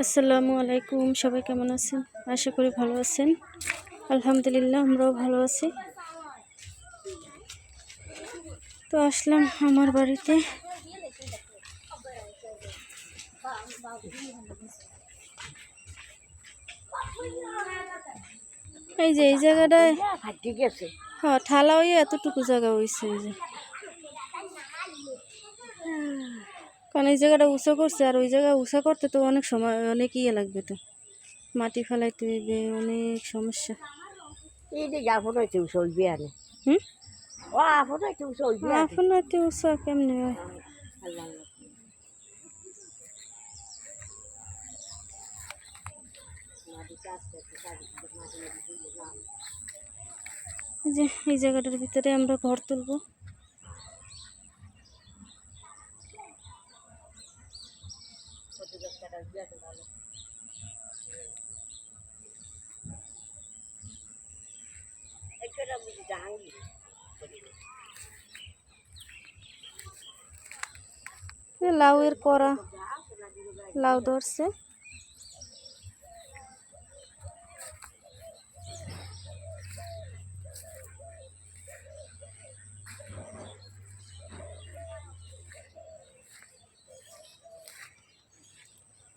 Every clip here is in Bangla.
আসসালামু আলাইকুম, সবাই কেমন আছেন? আশা করি ভালো আছেন। আলহামদুলিল্লাহ, আমরাও ভালো আছি। তো আসলাম আমার বাড়িতে। এই যে, এই জায়গাটায় হ্যাঁ ঠালা হয়ে এতটুকু জায়গা হয়েছে এই যে। কারণ এই জায়গাটা উঁচা করছে আর ওই জায়গা উঁচা করতে তো অনেক সময় অনেক ইয়ে লাগবে তো। মাটি ফেলাইতে হইবে অনেক সমস্যা। এই যে আপন হইতে চলবি আনে। হুম? ও আপন হইতে চলবি আনে। এখন এত উঁচা কেমনি হয়? এই যে এই জায়গাটার ভিতরে আমরা ঘর তুলবো। লাউয়ের করা লাউ ধরছে।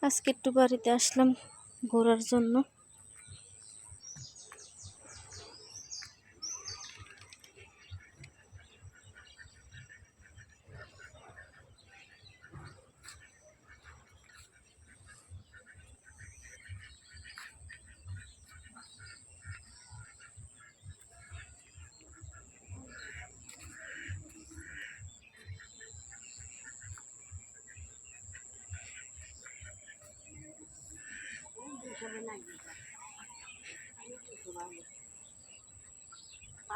আজকে একটু বাড়িতে আসলাম ঘোরার জন্য পাড়াই যে সরকারে কাঁচা পাশা আসছে এই কুচি করে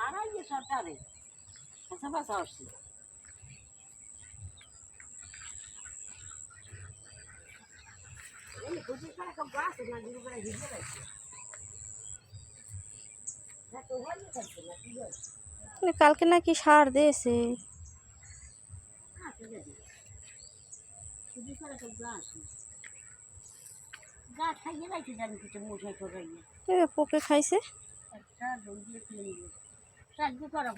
সব গাছ না দিদি করে ভিজে রাখছে না তো হয়ে যাচ্ছে না কি বল মানে কালকে নাকি সার দিয়েছে হ্যাঁ চলে দি কুচি করে সব গাছ গাছ খাইয়ে রাখছে জানি কিছু মশাই ঠকাই এই যে পোকে খাইছে? একটা সাহায্য করা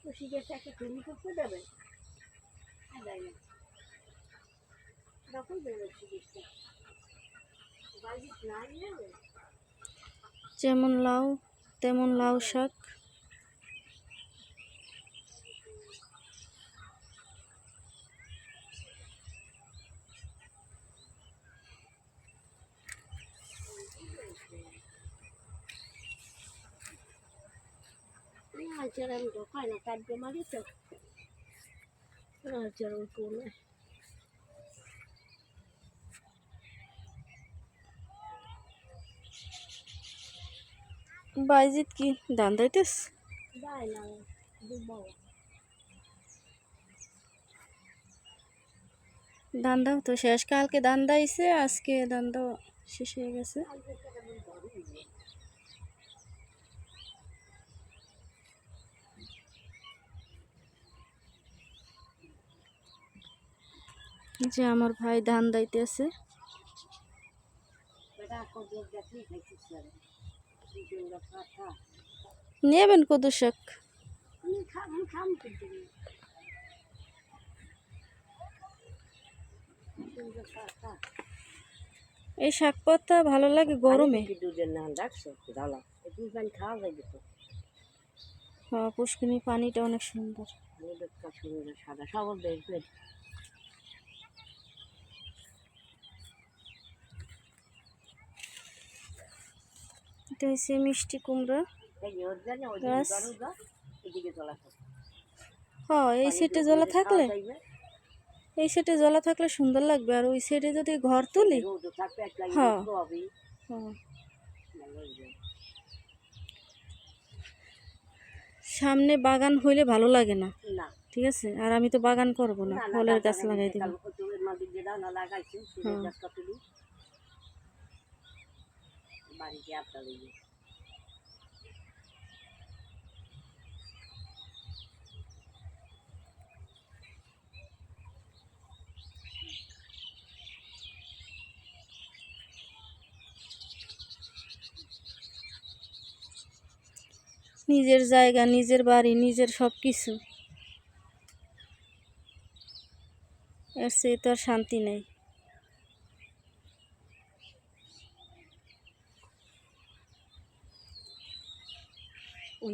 খুশি গেছে একটা তুমি করতে দেবে। তখন দেবে যেমন লাউ তেমন লাউ শাক। আচার আমি তো খাই না কাটবে মারি তো আচার ওই কোনে বাইজিত কি ধান দিতেস দেয় না দুবো ধান দাও তো শেষ কালকে ধান দাইছে আজকে ধান দাও শেষ হয়ে গেছে যে আমার ভাই ধান দাইতেছে। কত নেবেন কদু শাক? এই শাক পাতা ভালো লাগে গরমে। হ্যাঁ পানিটা অনেক সুন্দর। সুন্দর সাদা সবল এটা হচ্ছে মিষ্টি কুমড়া। গাছ। চলাচল হ্যাঁ এই সাইডে জলা থাকলে? এই সাইডে জলা থাকলে সুন্দর লাগবে আর ওই সাইডে যদি ঘর তুলি? হ্যাঁ। হ্যাঁ, সামনে বাগান হইলে ভালো লাগে না। ঠিক আছে? আর আমি তো বাগান করব না ফলের গাছ গাছ লাগাই দিব। বাড়িতে আড্ডা দিই নিজের জায়গা, নিজের বাড়ি, নিজের সব কিছু এর চেয়ে তো আর শান্তি নেই।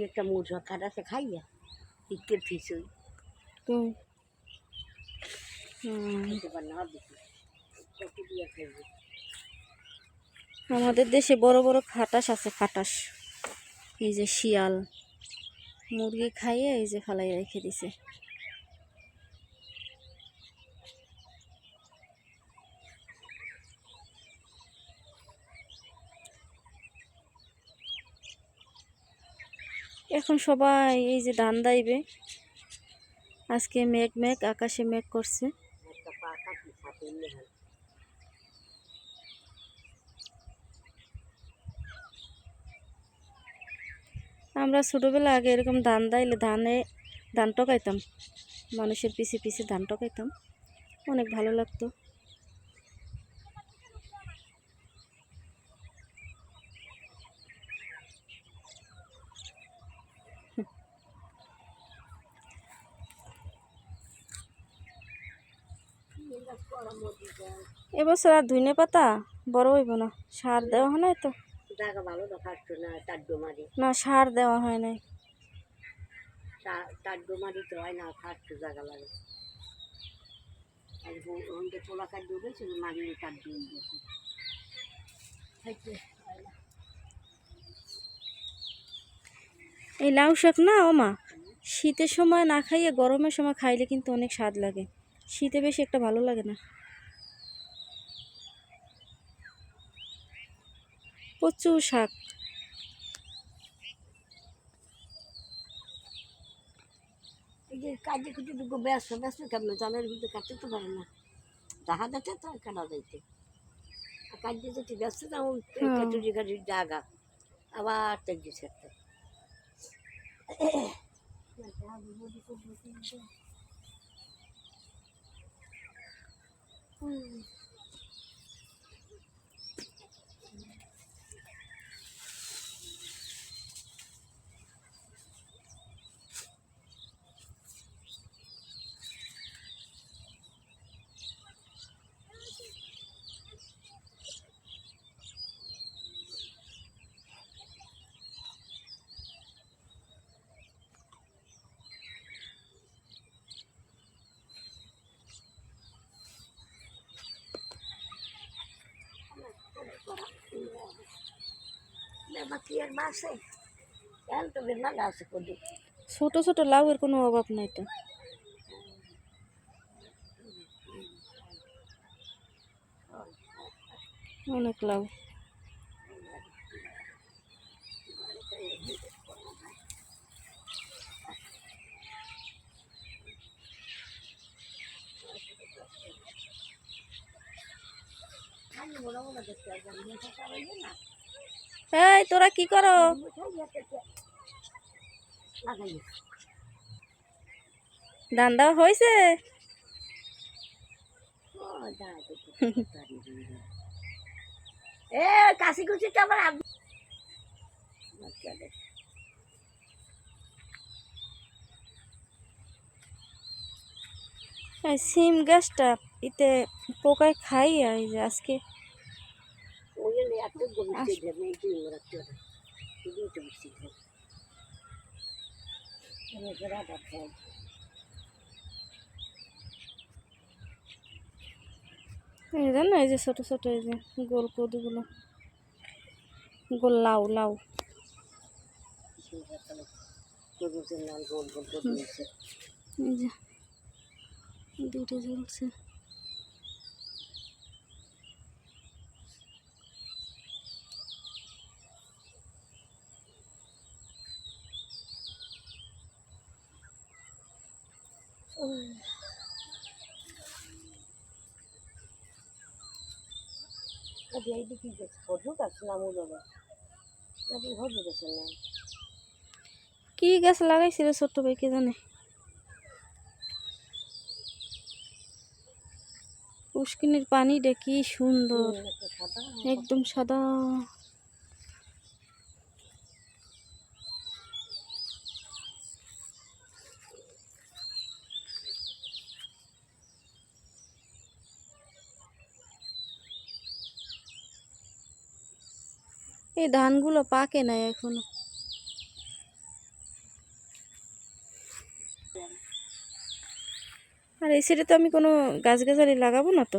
একটা মোজা খাটা আছে খাইয়া? ইকের ফিস ওই আমাদের দেশে বড় বড় খাটাস আছে খাটাস। এই যে শিয়াল। মুরগি খাইয়ে এই যে ফালাই রেখে দিছে। এখন সবাই এই যে ধান দাইবে। আজকে মেঘ মেঘ, আকাশে মেঘ করছে। আমরা ছোটোবেলা আগে এরকম ধান দাইলে ধানে ধান টকাইতাম। মানুষের পিছে পিছে ধান টকাইতাম। অনেক ভালো লাগতো। এবছর আর ধুইনে পাতা বড় হইব না। সার দেওয়া হয় নাই তো? জায়গা ভালো না সার দেওয়া হয় নাই। এই লাউ শাক না ও মা শীতের সময় না খাইয়ে গরমের সময় খাইলে কিন্তু অনেক স্বাদ লাগে। শীতে বেশি একটা ভালো লাগে না। প্রচুর শাক। কাজে খুঁজে দুটো ব্যস্ত ব্যস্ত কেমন? জালের ভিতরে কাটতে তো পারে না। দেখা যাচ্ছে তো কাটা যাইতে? আর কাজে যেতে ব্যস্ত না ওই। কাটুরি কাটুরি জায়গা। আবার 嗯。একটা বাকি আর মাসে এখন তো বের লাগা আছে কদি ছোট ছোট লাউয়ের কোনো অভাব নাই তো। অনেক লাউ। খালি বড় বড় দেখতে আসবে মেয়েটা পারবে না। এই তোরা কি করো ধান দেওয়া হয়েছে এ কাশি আবার দেখ। এই সিম গাছটা এতে পোকায় খাই আর যে আজকে ওই জন্য এত গভীর দেবে এই দেখায় এই যে না এই যে ছোট ছোট এই যে গোল কদুগুলো। গোল লাউ লাউ। এই যে দুটো ঝুলছে। হজুক আছে না কি গাছ লাগাইছিল ছোট্ট ভাই কে জানে? পুষ্কিনির পানিটা কি সুন্দর। একদম সাদা। এই ধানগুলো পাকে নাই এখনও। আর এই সাইডে তো আমি কোনো গাছগাছালি লাগাবো না তো?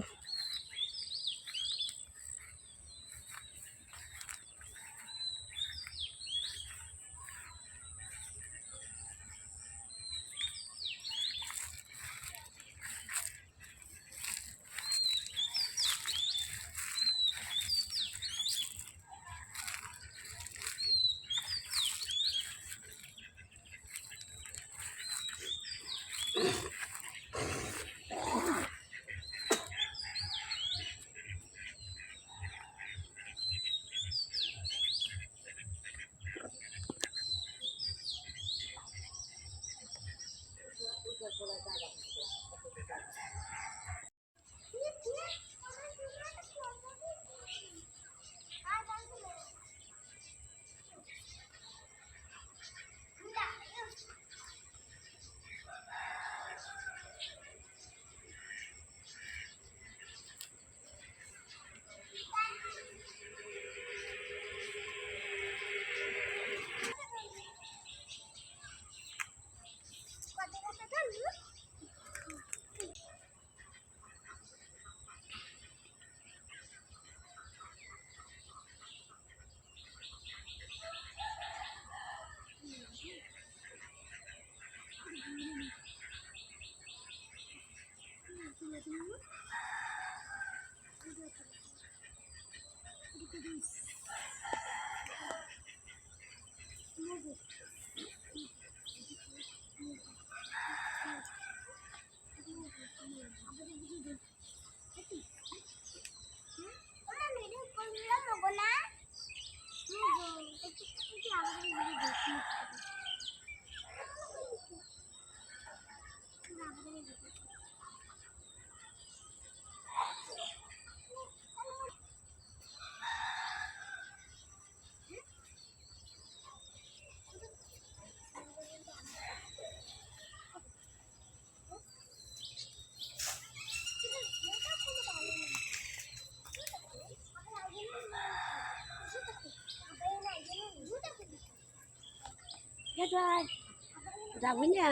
যাবি না